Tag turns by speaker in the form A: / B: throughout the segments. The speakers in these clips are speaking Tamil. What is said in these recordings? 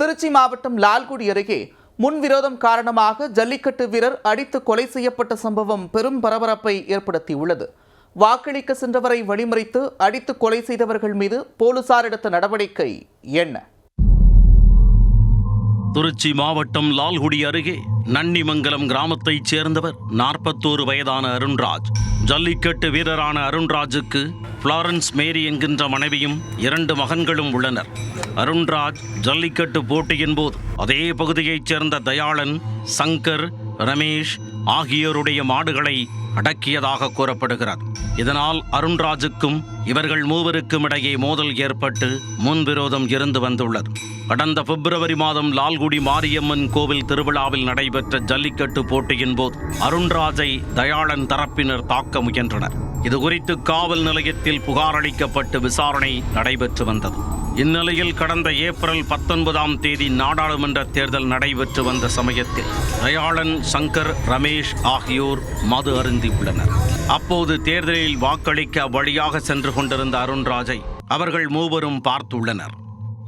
A: திருச்சி மாவட்டம் லால்குடி அருகே முன்விரோதம் காரணமாக ஜல்லிக்கட்டு வீரர் அடித்து கொலை செய்யப்பட்ட சம்பவம் பெரும் பரபரப்பை ஏற்படுத்தியுள்ளது. வாக்களிக்க சென்றவரை வழிமறித்து அடித்து கொலை செய்தவர்கள் மீது போலீசார் எடுத்த நடவடிக்கை என்ன?
B: திருச்சி மாவட்டம் லால்குடி அருகே நன்னிமங்கலம் கிராமத்தைச் சேர்ந்தவர் நாற்பத்தோரு வயதான அருண்ராஜ். ஜல்லிக்கட்டு வீரரான அருண்ராஜுக்கு ஃப்ளாரன்ஸ் மேரி என்கின்ற மனைவியும் இரண்டு மகன்களும் உள்ளனர். அருண்ராஜ் ஜல்லிக்கட்டு போட்டியின் போது அதே பகுதியைச் சேர்ந்த தயாளன் சங்கர் ரமேஷ் ஆகியோருடைய மாடுகளை அடக்கியதாக கூறப்படுகிறது. இதனால் அருண்ராஜுக்கும் இவர்கள் மூவருக்கும் இடையே மோதல் ஏற்பட்டு முன்விரோதம் இருந்து வந்துள்ளது. கடந்த பிப்ரவரி மாதம் லால்குடி மாரியம்மன் கோவில் திருவிழாவில் நடைபெற்ற ஜல்லிக்கட்டு போட்டியின் போது அருண்ராஜை தயாளன் தரப்பினர் தாக்க முயன்றனர். இதுகுறித்து காவல் நிலையத்தில் புகார் அளிக்கப்பட்டு விசாரணை நடைபெற்று வந்தது. இந்நிலையில் கடந்த ஏப்ரல் பத்தொன்பதாம் தேதி நாடாளுமன்ற தேர்தல் நடைபெற்று வந்த சமயத்தில் தயாளன் சங்கர் ரமேஷ் ஆகியோர் மது அருந்தியுள்ளனர். அப்போது தேர்தலில் வாக்களிக்க வழியாக சென்று கொண்டிருந்த அருண்ராஜை அவர்கள் மூவரும் பார்த்துள்ளனர்.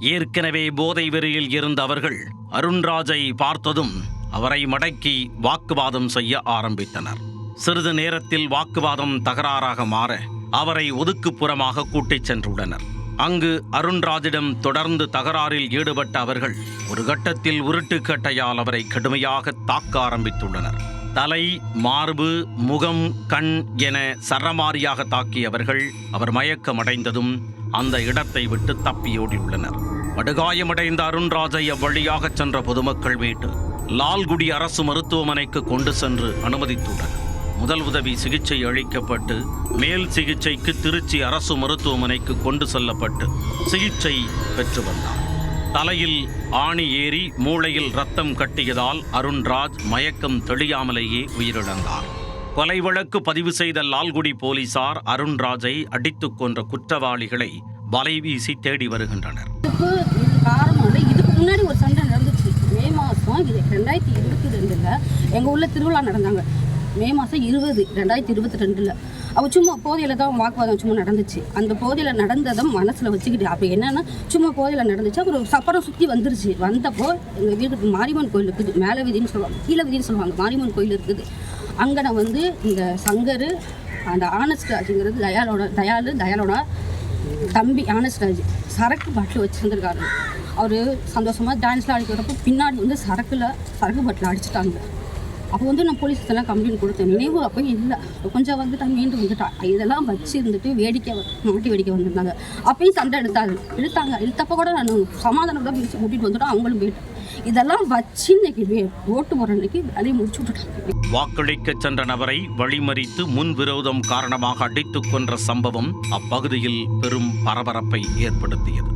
B: ஏற்கனவே போதை வெறியில் இருந்த அவர்கள் அருண்ராஜை பார்த்ததும் அவரை மடக்கி வாக்குவாதம் செய்ய ஆரம்பித்தனர். சிறிது நேரத்தில் வாக்குவாதம் தகராறாக மாற அவரை ஒதுக்குப்புறமாக கூட்டிச் சென்றுள்ளனர். அங்கு அருண்ராஜிடம் தொடர்ந்து தகராறில் ஈடுபட்ட அவர்கள் ஒரு கட்டத்தில் உருட்டுக்கட்டையால் அவரை கடுமையாக தாக்க ஆரம்பித்துள்ளனர். தலை மார்பு முகம் கண் என சரமாரியாக தாக்கியவர்கள் அவர் மயக்கமடைந்ததும் அந்த இடத்தை விட்டு தப்பியோடியுள்ளனர் படுகாயமடைந்த அருண்ராஜை அவ்வழியாக சென்ற பொதுமக்கள் வீட்டு லால்குடி அரசு மருத்துவமனைக்கு கொண்டு சென்று அனுமதித்துள்ளனர். முதல் உதவி சிகிச்சை அளிக்கப்பட்டு மேல் சிகிச்சைக்கு திருச்சி அரசு மருத்துவமனைக்கு கொண்டு செல்லப்பட்டு சிகிச்சை பெற்று வந்தார். தலையில் ஆணி ஏறி மூளையில் ரத்தம் கட்டியதால் அருண்ராஜ் மயக்கம் தெளியாமலேயே உயிரிழந்தார். கொலை வழக்கு பதிவு செய்த லால்குடி போலீசார் அருண்ராஜை அடித்துக் கொன்ற குற்றவாளிகளை வலை வீசி தேடி வருகின்றனர்.
C: இதுக்கு இது இதுக்கு முன்னாடி ஒரு சண்டை நடந்துச்சு. மே மாதம் இது ரெண்டாயிரத்தி இருபத்தி ரெண்டில் எங்கள் ஊரில் திருவிழா நடந்தாங்க. மே மாதம் இருபது ரெண்டாயிரத்தி இருபத்தி ரெண்டில். அவள் சும்மா போதையில் தான் வாக்குவாதம் சும்மா நடந்துச்சு. அந்த போதையில் நடந்ததை மனசில் வச்சுக்கிட்டு அப்போ என்னென்னா சும்மா போதையில் நடந்துச்சு. அப்புறம் சப்பரம் சுற்றி வந்துருச்சு. வந்தப்போ எங்கள் வீட்டுக்கு மாரியம்மன் கோயில் இருக்குது மேலே விதின்னு சொல்லுவாங்க கீழே விதின்னு சொல்லுவாங்க மாரியம்மன் கோயில் இருக்குது. அங்கனை வந்து இந்த சங்கர் அந்த ஆனஸ்ட் ராஜுங்கிறது தயாலோட தயாலு தயாலோட தம்பி ஆனஸ்ராஜ். சரக்கு பாட்டில் வச்சுருந்துருக்காரு. அவர் சந்தோஷமாக டான்ஸ்லாம் அடிக்கிறப்போ பின்னாடி வந்து சரக்குல சரக்கு பாட்டில் அடிச்சிட்டாங்க. அப்போ வந்து நான் போலீஸ்லாம் கம்ப்ளைண்ட் கொடுத்தேன். நினைவு அப்போ இல்லை. கொஞ்சம் வந்துட்டா மீண்டும் வந்துட்டா. இதெல்லாம் வச்சு இருந்துட்டு வேடிக்கை வ- மாட்டி வேடிக்கை வந்திருந்தாங்க. அப்பயும் சண்டை எடுத்தாங்க. இழுத்தாங்க. இழுத்தப்போ கூட நான் சமாதானம் கூட பேசி கூட்டிகிட்டு வந்துட்டோம். அவங்களும் போயிட்டேன் இதெல்லாம் வச்சு இன்னைக்கு ஓட்டு போகிற அன்னைக்கு வேலையை முடிச்சு விட்டுட்டாங்க.
B: வாக்களிக்க சென்ற நபரை வழிமறித்து முன்விரோதம் காரணமாக அடித்துக் கொன்ற சம்பவம் அப்பகுதியில் பெரும் பரபரப்பை ஏற்படுத்தியது.